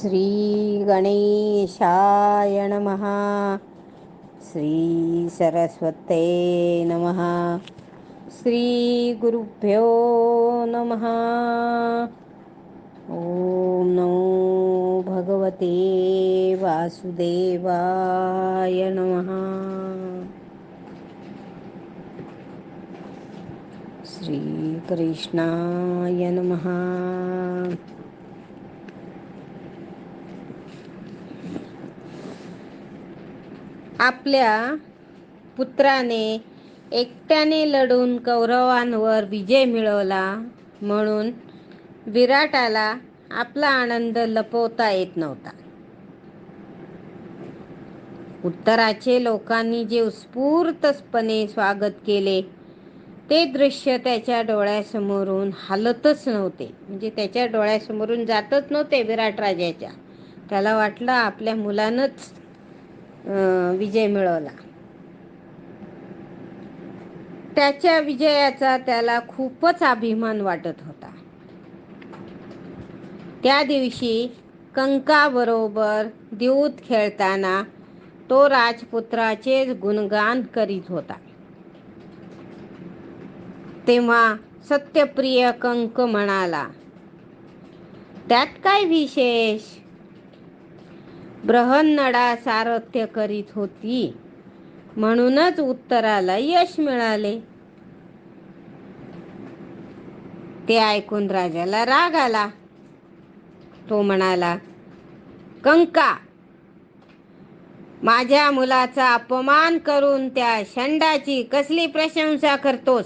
श्रीगणेशाय नमः। श्रीसरस्वते नमः। श्रीगुरुभ्यो नमः। ॐ नमो भगवते वासुदेवाय नमः। श्रीकृष्णाय नमः। आपल्या पुत्राने एकट्याने लढून कौरवांवर विजय मिळवला म्हणून विराटाला आपला आनंद लपवता येत नव्हता. उत्तराचे लोकांनी जे उत्स्फूर्तपणे स्वागत केले ते दृश्य त्याच्या डोळ्यासमोरून हालतच नव्हते. म्हणजे त्याच्या डोळ्यासमोरून जातच नव्हते विराट राजाच्या. त्याला वाटलं आपल्या मुलानंच विजय मिळवला. त्याच्या विजयाचा त्याला खूपच अभिमान वाटत होता. त्या दिवशी कंकाबरोबर देऊत खेळताना तो राजपुत्राचे गुणगान करीत होता. तेव्हा सत्यप्रिय कंक म्हणाला त्यात काय विशेष? बृहन्नडा सारथ्य करीत होती. म्हणूनच उत्तराला यश मिळाले. ते ऐकून राजाला राग आला. तो म्हणाला कंका माझ्या मुलाचा अपमान करून त्या शंडाची कसली प्रशंसा करतोस?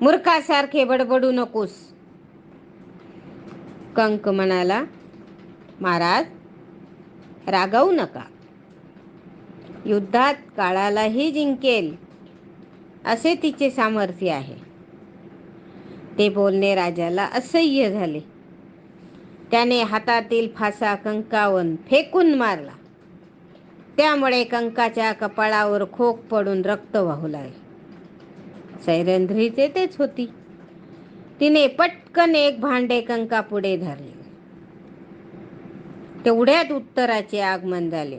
मूर्खासारखे बडबडू नकोस. कंक म्हणाला महाराज रागावू नका. युद्धात काळालाही जिंकेल असे तिचे सामर्थ्य आहे. ते बोलणे राजाला असह्य झाले. त्याने हातातील फासा कंकावन फेकून मारला. त्यामुळे कंकाच्या कपाळावर खोक पडून रक्त वाहू लागले. सैरंध्रीचे तेच होती. तिने पटकन एक भांडे कंका पुढे धरले. तेवढ्यात उत्तराचे आगमन झाले.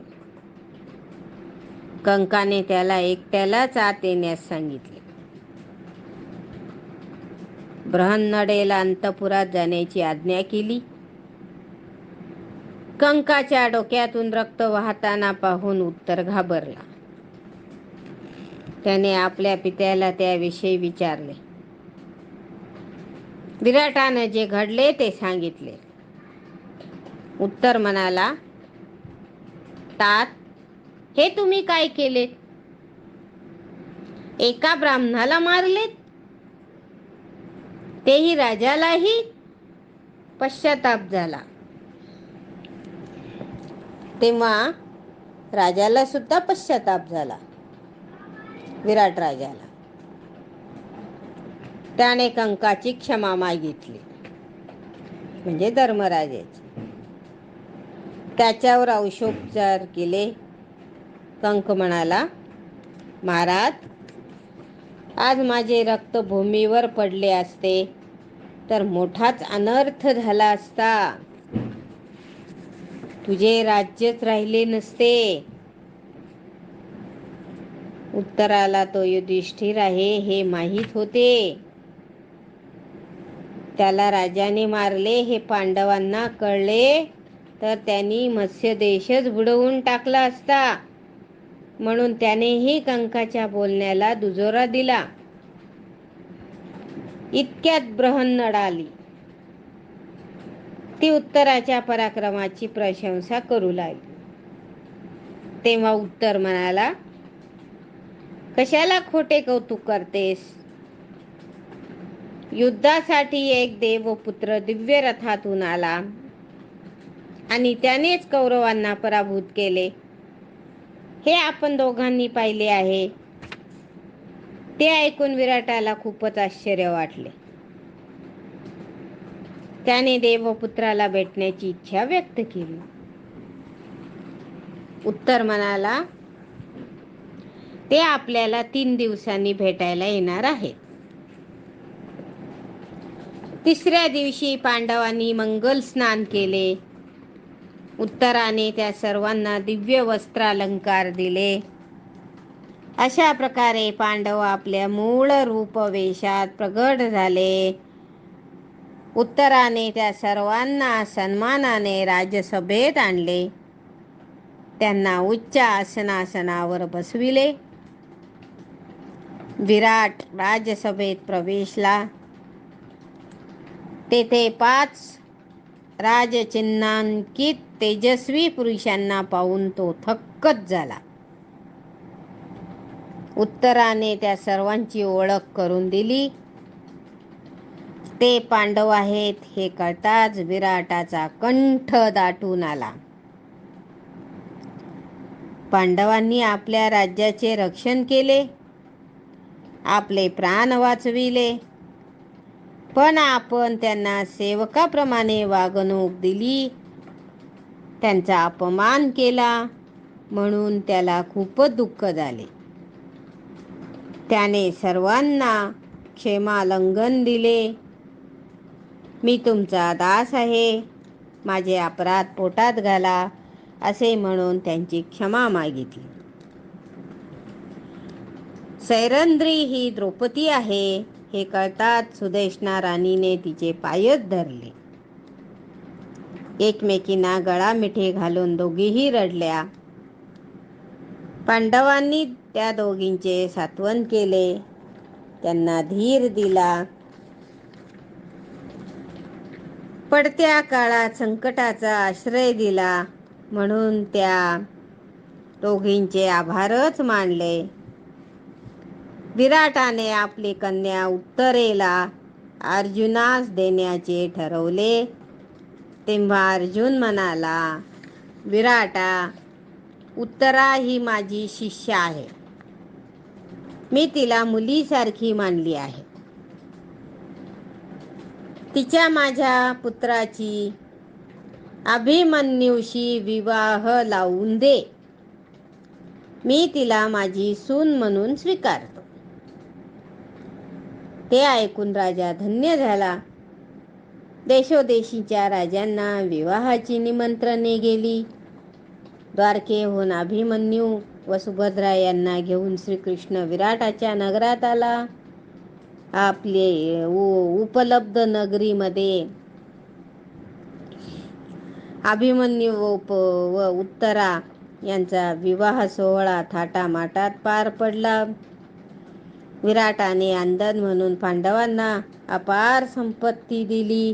कंकाने त्याला एकट्यालाच आत येण्यास सांगितले. ब्रहन्नडेला अंतपुरात जाण्याची आज्ञा केली. कंकाच्या डोक्यातून रक्त वाहताना पाहून उत्तर घाबरला. त्याने आपल्या पित्याला त्याविषयी विचारले. विराटानं जे घडले ते सांगितले. उत्तर म्हणाला तात हे तुम्ही काय केले एका ब्राह्मणाला मारलेत? तेही राजालाही पश्चाताप झाला. तेव्हा राजाला सुद्धा पश्चाताप झाला विराट राजाला. त्याने कंकाची क्षमा मागितली म्हणजे धर्मराजाची. त्याच्यावर औषोपचार केले. कंक म्हणाला महाराज आज माझे रक्त भूमीवर पडले असते तर मोठाच अनर्थ झाला असता. तुझे राज्यच राहिले नसते. उत्तराला तो युधिष्ठिर आहे हे माहीत होते. त्याला राजाने मारले हे पांडवांना कळले. तर त्यांनी मत्स्य देशच बुडवून टाकला असता. म्हणून त्यानेही कंकाच्या बोलण्याला दुजोरा दिला. इतक्यात ब्रहन्नड आली. ती उत्तराच्या पराक्रमाची प्रशंसा करू लागली. तेव्हा उत्तर म्हणाला कशाला खोटे कौतुक करतेस? युद्धासाठी एक देवपुत्र दिव्य रथातून आला. आणि त्यानेच कौरवांना पराभूत केले. हे आपण दोघांनी पाहिले आहे. ते ऐकून विराटाला खूपच आश्चर्य वाटले. त्याने देवपुत्राला भेटण्याची इच्छा व्यक्त केली. उत्तर म्हणाला ते आपल्याला तीन दिवसांनी भेटायला येणार आहेत. तिसऱ्या दिवशी पांडवांनी मंगल स्नान केले. उत्तराने त्या सर्वांना दिव्य वस्त्रालंकार दिले. अशा प्रकारे पांडव आपल्या मूळ रूप वेशात प्रगट झाले. उत्तराने त्या सर्वांना सन्मानाने राज्यसभेत आणले. त्यांना उच्च आसनासनावर बसविले. विराट राज्यसभेत प्रवेशला. तेथे पाच राजचिन्हांकित तेजस्वी पुरुषांना पाहून तो थक्कच झाला. उत्तराने त्या सर्वांची ओळख करून दिली. ते पांडव आहेत हे कळताच विराटाचा कंठ दाटून आला. पांडवांनी आपल्या राज्याचे रक्षण केले. आपले प्राण वाचविले. पण आपण त्यांना सेवकाप्रमाणे वागणूक दिली. त्यांचा अपमान केला म्हणून त्याला खूपच दुःख झाले. त्याने सर्वांना क्षेमालंघन दिले. मी तुमचा दास आहे. माझे अपराध पोटात घाला असे म्हणून त्यांची क्षमा मागितली. सैरंद्री ही द्रौपदी आहे हे कळताच सुदेशना राणीने तिचे पायच धरले. एकमेकींना गळा मिठी घालून दोघीही रडल्या. पांडवांनी त्या दोघींचे सात्वन केले. त्यांना धीर दिला. पडत्या काळात संकटाचा आश्रय दिला. म्हणून त्या दोघींचे आभारच मानले. विराटाने आपली कन्या उत्तरेला अर्जुनास देण्याचे ठरवले. तेव्हा अर्जुन म्हणाला विराटा उत्तरा ही माझी शिष्य आहे. मी तिला मुलीसारखी मानली आहे. तिच्या माझ्या पुत्राची अभिमन्यूशी विवाह लावून दे. मी तिला माझी सून म्हणून स्वीकारतो. ते ऐकून राजा धन्य झाला. देशोदेशीच्या राजांना विवाहाची निमंत्रणे गेली. द्वारकेहून अभिमन्यू व सुभद्रा यांना घेऊन श्रीकृष्ण विराटाच्या नगरात आला. आपले उपलब्ध नगरीमध्ये अभिमन्यू उप व उत्तरा यांचा विवाह सोहळा थाटामाटात पार पडला. विराटाने अंदन म्हणून पांडवांना अपार संपत्ती दिली.